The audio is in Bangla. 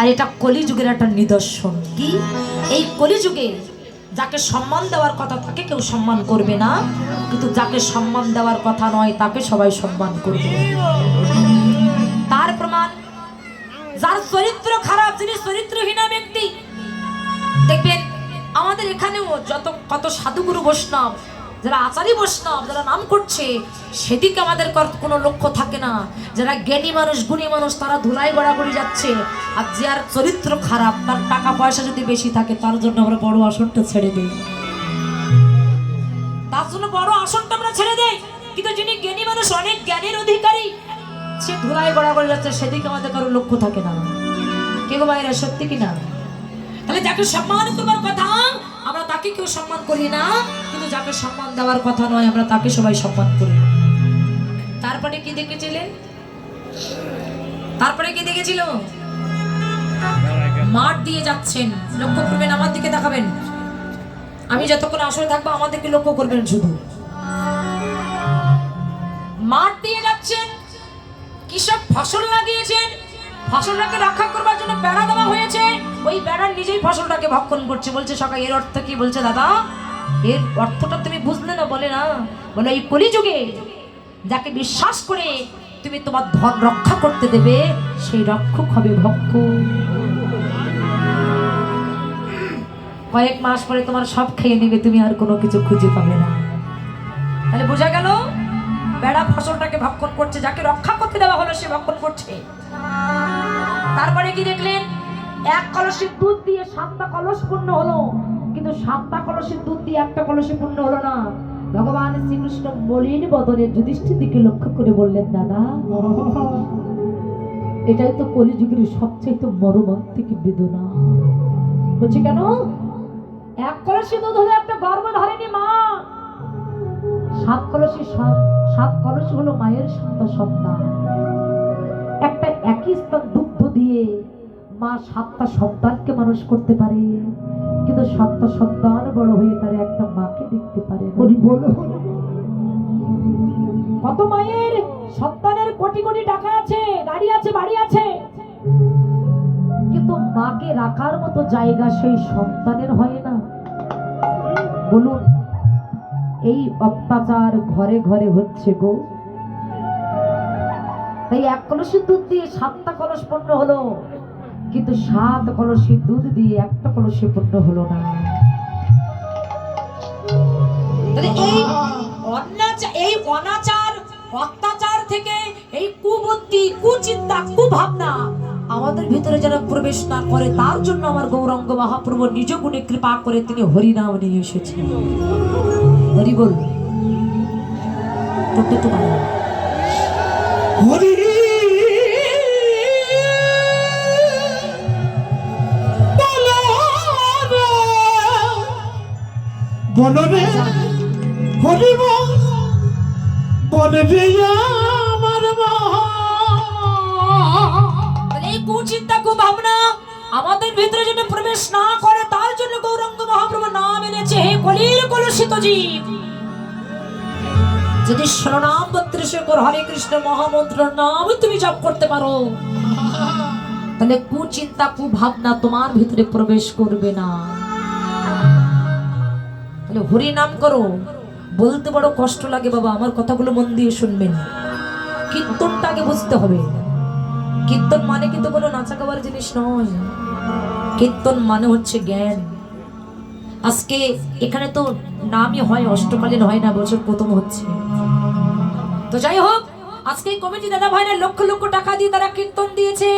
আর এটা কলিযুগের একটা নিদর্শন। কি? এই কলিযুগে যাকে সম্মান দেওয়ার কথা তাকে কেউ সম্মান করবে না। কিন্তু যাকে সম্মান দেওয়ার কথা নয়, তাকে সবাই সম্মান করবে। তার প্রমাণ, যার চরিত্র খারাপ, যিনি চরিত্রহীনা ব্যক্তি। দেখবেন, আমাদের এখানেও যত, কত সাধুগুরু বৈষ্ণব যারা আচারী বৈষ্ণব, যারা নাম করছে, সেদিকে আমাদের কোনো লক্ষ্য থাকে না। যারা জ্ঞানী মানুষ, গুণী মানুষ, তারা ধুলাই গড়াগড়ি যাচ্ছে। আর যার চরিত্র খারাপ, তার টাকা পয়সা যদি বেশি থাকে, তার জন্য আমরা বড় আসনটা ছেড়ে দিই। তার জন্য বড় আসনটা আমরা ছেড়ে দেই। কিন্তু যিনি জ্ঞানী মানুষ, অনেক জ্ঞানের অধিকারী, সে ধুলাই গড়াগড়ি যাচ্ছে, সেদিকে আমাদের কারও লক্ষ্য থাকে না। কে গো মায়েরা সত্যি কি না? তাহলে যাকে সম্মান করবার কথা আমরা তাকে কেউ সম্মান করি না, কিন্তু যাকে সম্মান দেওয়ার কথা নয়, আমরা তাকে সবাই সম্মান করি। তারপরে কি দেখেছিলেন? তারপরে কি দেখেছিল? মাঠ দিয়ে যাচ্ছেন। লক্ষ্য করবেন, আমার দিকে দেখাবেন। আমি যতক্ষণ আসলে থাকব, আমাদেরকে লক্ষ্য করবেন শুধু। মাঠ দিয়ে যাচ্ছেন। কৃষক ফসল লাগিয়েছেন। ফসলটাকে রক্ষা করবার জন্য বেড়া দেওয়া হয়েছে। ওই বেড়ার নিজেই ফসলটাকে ভক্ষণ করছে। বলছে, সকাল, এর অর্থ কি? বলছে, দাদা, এর অর্থটা তুমি বুঝলে না, বলে না। বলে এই কলিযুগে যাকে বিশ্বাস করে তুমি তোমার ধন রক্ষা করতে দেবে, সেই রক্ষক হবে ভক্ষ কয়েক মাস পরে তোমার সব খেয়ে নেবে, তুমি আর কোনো কিছু খুঁজে পাবে না। তাহলে বোঝা গেল, বেড়া ফসলটাকে ভক্ষণ করছে, যাকে রক্ষা করতে দেওয়া হলো, সে ভক্ষণ করছে। তারপরে কি দেখলেন? এক কলসের দুধ দিয়ে সাতটা কলস পূর্ণ হলো। কিন্তু সাতটা কলসের দুধ দিয়ে একটা কলসে পূর্ণ হলো না। ভগবান শ্রীকৃষ্ণ মলিন বদনে যুধিষ্ঠির দিকে লক্ষ্য করে বললেন, দাদা, এটাই তো কলিযুগের সবচেয়ে মর্মান্তিক বেদনা। বলছে, কেন? এক কলসি দুধ হলে একটা গর্ব ধরেনি মা। সাত কলসি সাত- কলসি হলো মায়ের সন্তান সন্তান। একটা একই দিয়ে মা সাতটা সন্তানকে মানুষ করতে পারে কিন্তু সাতটা সন্তান বড় হয়ে তার একটা মাকে দেখতে পারে। কত মায়ের সন্তানের কোটি কোটি টাকা আছে গাড়ি আছে বাড়ি আছে। কিন্তু মাকে রাখার মতো জায়গা সেই সন্তানের হয় না। বলুন এই অত্যাচার ঘরে ঘরে হচ্ছে গো। তাই এক কলসি দুধ দিয়ে সাতটা কলস পূর্ণ হলো। কিন্তু সাত কলসি দুধ দিয়ে একটা কলসি পূর্ণ হলো না। তাহলে এই অনাচার এই অনাচার অত্যাচার থেকে এই কুবুদ্ধি কুচিন্তা কুভাবনা আমাদের ভিতরে যেন প্রবেশ না করে তার জন্য আমার গৌরঙ্গ মহাপ্রভু নিজ গুণে কৃপা করে তিনি হরিনাম নিয়ে এসেছেন। হরি বল হরি বলো রে হরি বল বলে আমার এই কুচিন্তা, কুভাবনা আমাদের ভিতরে যেন প্রবেশ না করে, তার জন্য গৌরঙ্গ মহাপ্রভু নাম এনেছে, হে কলির কলুষিত জীব। যদি শরণাম বত্রিশ কর হরে কৃষ্ণ, মহামন্ত্র, নাম তুমি জপ করতে পারো। তাহলে কুচিন্তা, কুভাবনা তোমার ভিতরে প্রবেশ করবে না। তাহলে হরি নাম করো। বলতে বড় কষ্ট লাগে বাবা, আমার কথাগুলো মন দিয়ে শুনবেন। কীর্তনটাকে বুঝতে হবে। কীর্তন মানে কিন্তু কোনো নাচা গাওয়ার জিনিস নয়। কীর্তন মানে হচ্ছে জ্ঞান। আজকে এখানে তো নামই হয়, অষ্টকালীন হয় না, বছর প্রথম হচ্ছে। তো যাই হোক, আজকে কমিটি দাদা ভাইরা লক্ষ লক্ষ টাকা দিয়ে তারা কীর্তন দিয়েছে।